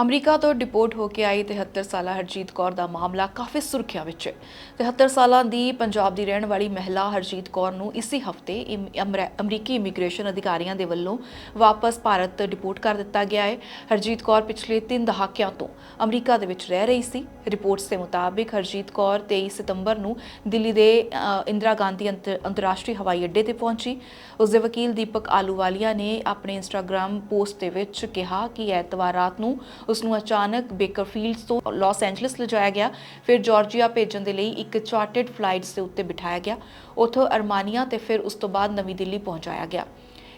America ਤੋਂ deport ਹੋ ਕੇ ਆਈ 73 ਸਾਲਾ ਹਰਜੀਤ ਕੌਰ ਦਾ ਮਾਮਲਾ ਕਾਫੀ ਸੁਰਖੀਆਂ ਵਿੱਚ ਹੈ। 73 ਸਾਲਾਂ ਦੀ ਪੰਜਾਬ ਦੀ ਰਹਿਣ ਵਾਲੀ ਮਹਿਲਾ ਹਰਜੀਤ ਕੌਰ ਨੂੰ ਇਸੇ ਹਫ਼ਤੇ ਅਮਰੀਕੀ ਇਮੀਗ੍ਰੇਸ਼ਨ ਅਧਿਕਾਰੀਆਂ ਦੇ ਵੱਲੋਂ ਵਾਪਸ ਭਾਰਤ ਡਿਪੋਰਟ ਕਰ ਦਿੱਤਾ ਗਿਆ ਹੈ। ਹਰਜੀਤ ਕੌਰ ਪਿਛਲੇ 3 ਦਹਾਕਿਆਂ ਤੋਂ ਅਮਰੀਕਾ ਦੇ ਵਿੱਚ ਰਹਿ ਰਹੀ ਸੀ। ਰਿਪੋਰਟਸ ਦੇ ਮੁਤਾਬਿਕ ਹਰਜੀਤ ਕੌਰ 23 ਸਤੰਬਰ ਨੂੰ ਦਿੱਲੀ ਦੇ ਇੰਦਰਾ ਗਾਂਧੀ ਅੰਤਰ- ਅੰਤਰਰਾਸ਼ਟਰੀ ਹਵਾਈ ਅੱਡੇ ਤੇ ਪਹੁੰਚੀ। ਉਸ ਦੇ ਵਕੀਲ ਦੀਪਕ ਆਲੂਵਾਲੀਆ ਨੇ ਆਪਣੇ ਇੰਸਟਾਗ੍ਰam ਪੋਸਟ ਦੇ ਵਿੱਚ ਕਿਹਾ ਕਿ ਐਤਵਾਰ ਰਾਤ ਨੂੰ ਉਸ ਨੂੰ ਅਚਾਨਕ ਬੇਕਰਫੀਲਡ ਤੋਂ ਲਾਸ ਐਂਜਲਸ ਲਿਜਾਇਆ ਗਿਆ, ਫਿਰ ਜਾਰਜੀਆ ਭੇਜਣ ਦੇ ਲਈ ਇੱਕ ਚਾਰਟਰਡ ਫਲਾਈਟਸ ਦੇ ਉੱਤੇ ਬਿਠਾਇਆ ਗਿਆ, ਉੱਥੋਂ ਅਰਮਾਨੀਆ ਤੇ ਫਿਰ ਉਸ ਤੋਂ ਬਾਅਦ ਨਵੀਂ ਦਿੱਲੀ ਪਹੁੰਚਾਇਆ ਗਿਆ।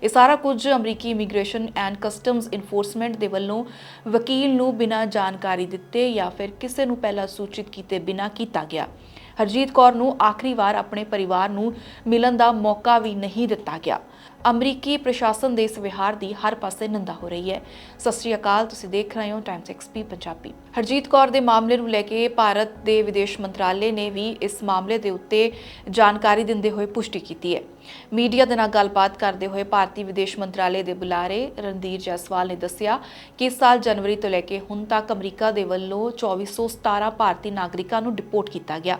ਇਹ ਸਾਰਾ ਕੁਝ ਅਮਰੀਕੀ ਇਮੀਗ੍ਰੇਸ਼ਨ ਐਂਡ ਕਸਟਮਸ ਇਨਫੋਰਸਮੈਂਟ ਦੇ ਵੱਲੋਂ ਵਕੀਲ ਨੂੰ ਬਿਨਾਂ ਜਾਣਕਾਰੀ ਦਿੱਤੇ ਜਾਂ ਫਿਰ ਕਿਸੇ ਨੂੰ ਪਹਿਲਾਂ ਸੂਚਿਤ ਕੀਤੇ ਬਿਨਾਂ ਕੀਤਾ ਗਿਆ। ਹਰਜੀਤ ਕੌਰ ਨੂੰ ਆਖਰੀ ਵਾਰ ਆਪਣੇ ਪਰਿਵਾਰ ਨੂੰ ਮਿਲਣ ਦਾ ਮੌਕਾ ਵੀ ਨਹੀਂ ਦਿੱਤਾ ਗਿਆ। ਅਮਰੀਕੀ ਪ੍ਰਸ਼ਾਸਨ ਦੇ ਇਸ ਵਿਹਾਰ ਦੀ ਹਰ ਪਾਸੇ ਨਿੰਦਾ ਹੋ ਰਹੀ ਹੈ। ਸਤਿ ਸ਼੍ਰੀ ਅਕਾਲ, ਤੁਸੀਂ ਦੇਖ ਰਹੇ ਹੋ ਟਾਈਮਸ ਐਕਸਪੀ ਪੰਜਾਬੀ। ਹਰਜੀਤ ਕੌਰ ਦੇ ਮਾਮਲੇ ਨੂੰ ਲੈ ਕੇ ਭਾਰਤ ਦੇ ਵਿਦੇਸ਼ ਮੰਤਰਾਲੇ ਨੇ ਵੀ ਇਸ ਮਾਮਲੇ ਦੇ ਉੱਤੇ ਜਾਣਕਾਰੀ ਦਿੰਦੇ ਹੋਏ ਪੁਸ਼ਟੀ ਕੀਤੀ ਹੈ। ਮੀਡੀਆ ਦੇ ਨਾਲ ਗੱਲਬਾਤ ਕਰਦੇ ਹੋਏ ਭਾਰਤੀ ਵਿਦੇਸ਼ ਮੰਤਰਾਲੇ ਦੇ ਬੁਲਾਰੇ ਰਣਧੀਰ ਜੈਸਵਾਲ ਨੇ ਦੱਸਿਆ ਕਿ ਇਸ ਸਾਲ ਜਨਵਰੀ ਤੋਂ ਲੈ ਕੇ ਹੁਣ ਤੱਕ ਅਮਰੀਕਾ ਦੇ ਵੱਲੋਂ 2417 ਭਾਰਤੀ ਨਾਗਰਿਕਾਂ ਨੂੰ ਡਿਪੋਰਟ ਕੀਤਾ ਗਿਆ।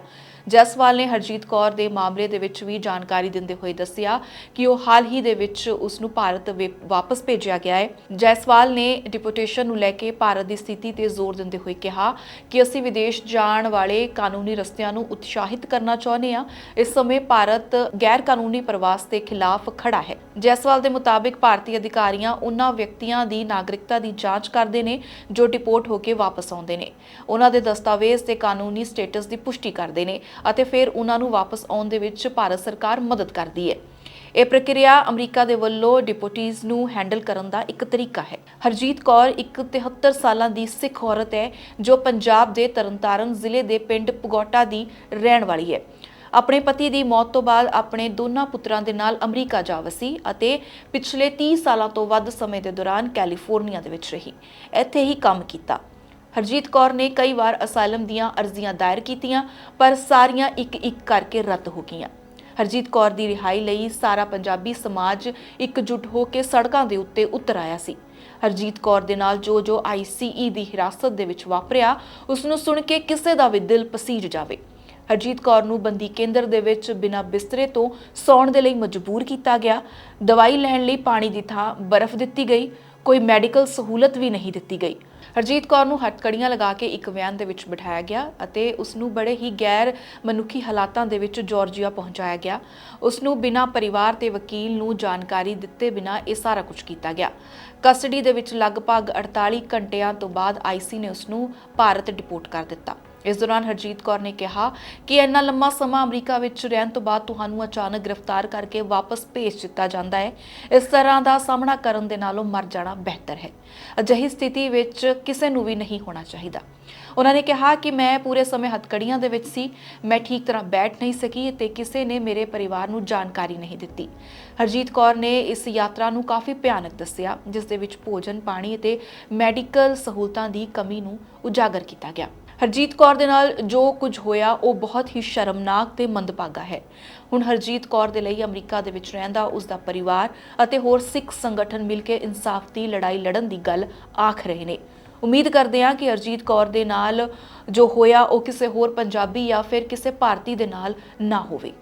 ਜੈਸਵਾਲ ਨੇ ਹਰਜੀਤ ਕੌਰ ਦੇ ਮਾਮਲੇ ਦੇ ਵਿੱਚ ਵੀ ਜਾਣਕਾਰੀ ਦਿੰਦੇ ਹੋਏ ਦੱਸਿਆ ਕਿ ਉਹ ਹਾਲ ਹੀ ਦੇ ਵਿੱਚ ਉਸ ਨੂੰ ਭਾਰਤ ਵਾਪਸ ਭੇਜਿਆ ਗਿਆ ਹੈ। ਜੈਸਵਾਲ ਨੇ ਡਿਪੋਰਟੇਸ਼ਨ ਨੂੰ ਲੈ ਕੇ ਭਾਰਤ ਦੀ ਸਥਿਤੀ ਤੇ ਜ਼ੋਰ ਦਿੰਦੇ ਹੋਏ ਕਿਹਾ ਕਿ ਅਸੀਂ ਵਿਦੇਸ਼ ਜਾਣ ਵਾਲੇ ਕਾਨੂੰਨੀ ਰਸਤਿਆਂ ਨੂੰ ਉਤਸ਼ਾਹਿਤ ਕਰਨਾ ਚਾਹੁੰਦੇ ਹਾਂ। ਇਸ ਸਮੇਂ ਭਾਰਤ ਗੈਰ ਕਾਨੂੰਨੀ ਪ੍ਰਵਾਸ ਦੇ ਖਿਲਾਫ ਖੜਾ ਹੈ। ਜੈਸਵਾਲ ਦੇ ਮੁਤਾਬਿਕ ਭਾਰਤੀ ਅਧਿਕਾਰੀਆਂ ਉਹਨਾਂ ਵਿਅਕਤੀਆਂ ਦੀ ਨਾਗਰਿਕਤਾ ਦੀ ਜਾਂਚ ਕਰਦੇ ਨੇ, ਜੋ ਡਿਪੋਰਟ ਹੋ ਕੇ ਵਾਪਸ ਆਉਂਦੇ ਨੇ। ਉਹਨਾਂ ਦੇ ਦਸਤਾਵੇਜ਼ ਤੇ ਕਾਨੂੰਨੀ ਸਟੇਟਸ ਦੀ ਪੁਸ਼ਟੀ ਕਰਦੇ ਨੇ ਅਤੇ ਫਿਰ ਉਹਨਾਂ ਨੂੰ ਵਾਪਸ ਆਉਣ ਦੇ ਵਿੱਚ ਭਾਰਤ ਸਰਕਾਰ ਮਦਦ ਕਰਦੀ ਹੈ। ਇਹ ਪ੍ਰਕਿਰਿਆ ਅਮਰੀਕਾ ਦੇ ਵੱਲੋਂ ਡਿਪੋਰਟੀਜ਼ ਨੂੰ ਹੈਂਡਲ ਕਰਨ ਦਾ ਇੱਕ ਤਰੀਕਾ ਹੈ। ਹਰਜੀਤ ਕੌਰ ਇੱਕ 73 ਸਾਲਾਂ ਦੀ ਸਿੱਖ ਔਰਤ ਹੈ, ਜੋ ਪੰਜਾਬ ਦੇ ਤਰਨਤਾਰਨ ਜ਼ਿਲ੍ਹੇ ਦੇ ਪਿੰਡ ਪਗੋਟਾ ਦੀ ਰਹਿਣ ਵਾਲੀ ਹੈ। ਆਪਣੇ ਪਤੀ ਦੀ ਮੌਤ ਤੋਂ ਬਾਅਦ ਆਪਣੇ ਦੋਨਾਂ ਪੁੱਤਰਾਂ ਦੇ ਨਾਲ ਅਮਰੀਕਾ ਜਾ ਵਸੀ ਅਤੇ ਪਿਛਲੇ 30 ਸਾਲਾਂ ਤੋਂ ਵੱਧ ਸਮੇਂ ਦੇ ਦੌਰਾਨ ਕੈਲੀਫੋਰਨੀਆ ਦੇ ਵਿੱਚ ਰਹੀ। ਇੱਥੇ ਹੀ ਕੰਮ ਕੀਤਾ। ਹਰਜੀਤ ਕੌਰ ਨੇ ਕਈ ਵਾਰ ਅਸਾਈਲਮ ਦੀਆਂ ਅਰਜ਼ੀਆਂ ਦਾਇਰ ਕੀਤੀਆਂ, ਪਰ ਸਾਰੀਆਂ ਇੱਕ-ਇੱਕ ਕਰਕੇ ਰੱਦ ਹੋ ਗਈਆਂ। ਹਰਜੀਤ ਕੌਰ ਦੀ ਰਿਹਾਈ ਲਈ ਸਾਰਾ ਪੰਜਾਬੀ ਸਮਾਜ ਇਕਜੁੱਟ ਹੋ ਕੇ ਸੜਕਾਂ ਦੇ ਉੱਤੇ ਉਤਰ ਆਇਆ ਸੀ। ਹਰਜੀਤ ਕੌਰ ਦੇ ਨਾਲ ਜੋ ਜੋ ਆਈਸੀਈ ਦੀ ਹਿਰਾਸਤ ਦੇ ਵਿੱਚ ਵਾਪਰਿਆ ਉਸ ਨੂੰ ਸੁਣ ਕੇ ਕਿਸੇ ਦਾ ਵੀ ਦਿਲ ਪਸੀਜ ਜਾਵੇ। ਹਰਜੀਤ ਕੌਰ ਨੂੰ ਬੰਦੀ ਕੇਂਦਰ ਦੇ ਵਿੱਚ ਬਿਨਾਂ ਬਿਸਤਰੇ ਤੋਂ ਸੌਣ ਦੇ ਲਈ ਮਜਬੂਰ ਕੀਤਾ ਗਿਆ। ਦਵਾਈ ਲੈਣ ਲਈ ਪਾਣੀ ਦੀ ਥਾਂ ਬਰਫ਼ ਦਿੱਤੀ ਗਈ, ਕੋਈ ਮੈਡੀਕਲ ਸਹੂਲਤ ਵੀ ਨਹੀਂ ਦਿੱਤੀ ਗਈ। ਹਰਜੀਤ ਕੌਰ ਨੂੰ ਹੱਥਕੜੀਆਂ ਲਗਾ ਕੇ ਇੱਕ ਵੈਨ ਦੇ ਵਿੱਚ ਬਿਠਾਇਆ ਗਿਆ ਅਤੇ ਉਸ ਨੂੰ ਬੜੇ ਹੀ ਗੈਰ ਮਨੁੱਖੀ ਹਾਲਾਤਾਂ ਦੇ ਵਿੱਚ ਜਾਰਜੀਆ ਪਹੁੰਚਾਇਆ ਗਿਆ। ਉਸ ਨੂੰ ਬਿਨਾਂ ਪਰਿਵਾਰ ਤੇ ਵਕੀਲ ਨੂੰ ਜਾਣਕਾਰੀ ਦਿੱਤੇ ਬਿਨਾਂ ਇਹ ਸਾਰਾ ਕੁਝ ਕੀਤਾ ਗਿਆ। ਕਸਟਡੀ ਦੇ ਵਿੱਚ ਲਗਭਗ 48 ਘੰਟਿਆਂ ਤੋਂ ਬਾਅਦ ਆਈਸੀ ਨੇ ਉਸ ਨੂੰ ਭਾਰਤ ਡਿਪੋਰਟ ਕਰ ਦਿੱਤਾ। ਇਸ ਦੌਰਾਨ ਹਰਜੀਤ ਕੌਰ ਨੇ ਕਿਹਾ ਕਿ ਇੰਨਾ ਲੰਮਾ ਸਮਾਂ ਅਮਰੀਕਾ ਵਿੱਚ ਰਹਿਣ ਤੋਂ ਬਾਅਦ ਤੁਹਾਨੂੰ ਅਚਾਨਕ ਗ੍ਰਿਫਤਾਰ ਕਰਕੇ ਵਾਪਸ ਭੇਜ ਦਿੱਤਾ ਜਾਂਦਾ ਹੈ। ਇਸ ਤਰ੍ਹਾਂ ਦਾ ਸਾਹਮਣਾ ਕਰਨ ਦੇ ਨਾਲੋਂ ਮਰ ਜਾਣਾ ਬਿਹਤਰ ਹੈ। ਅਜਿਹੀ ਸਥਿਤੀ ਵਿੱਚ ਕਿਸੇ ਨੂੰ ਵੀ ਨਹੀਂ ਹੋਣਾ ਚਾਹੀਦਾ। ਉਹਨਾਂ ਨੇ ਕਿਹਾ ਕਿ ਮੈਂ ਪੂਰੇ ਸਮੇਂ ਹੱਥਕੜੀਆਂ ਦੇ ਵਿੱਚ ਸੀ। ਮੈਂ ਠੀਕ ਤਰ੍ਹਾਂ ਬੈਠ ਨਹੀਂ ਸਕੀ ਤੇ ਕਿਸੇ ਨੇ ਮੇਰੇ ਪਰਿਵਾਰ ਨੂੰ ਜਾਣਕਾਰੀ ਨਹੀਂ ਦਿੱਤੀ। ਹਰਜੀਤ ਕੌਰ ਨੇ ਇਸ ਯਾਤਰਾ ਨੂੰ ਕਾਫੀ ਭਿਆਨਕ ਦੱਸਿਆ, ਜਿਸ ਦੇ ਵਿੱਚ ਭੋਜਨ, ਪਾਣੀ ਅਤੇ ਮੈਡੀਕਲ ਸਹੂਲਤਾਂ ਦੀ ਕਮੀ ਨੂੰ ਉਜਾਗਰ ਕੀਤਾ ਗਿਆ। ਹਰਜੀਤ ਕੌਰ ਦੇ ਨਾਲ ਜੋ ਕੁਝ ਹੋਇਆ, ਉਹ ਬਹੁਤ ਹੀ ਸ਼ਰਮਨਾਕ ਤੇ ਮੰਦਭਾਗਾ ਹੈ। ਹੁਣ ਹਰਜੀਤ ਕੌਰ ਦੇ ਲਈ ਅਮਰੀਕਾ ਦੇ ਵਿੱਚ ਰਹਿੰਦਾ ਉਸ ਦਾ ਪਰਿਵਾਰ ਅਤੇ ਹੋਰ ਸਿੱਖ ਸੰਗਠਨ ਮਿਲ ਕੇ ਇਨਸਾਫ ਦੀ ਲੜਾਈ ਲੜਨ ਦੀ ਗੱਲ ਆਖ ਰਹੇ ਨੇ। ਉਮੀਦ ਕਰਦੇ ਹਾਂ ਕਿ ਹਰਜੀਤ ਕੌਰ ਦੇ ਨਾਲ ਜੋ ਹੋਇਆ, ਉਹ ਕਿਸੇ ਹੋਰ ਪੰਜਾਬੀ ਜਾਂ ਫਿਰ ਕਿਸੇ ਭਾਰਤੀ ਦੇ ਨਾਲ ਨਾ ਹੋਵੇ।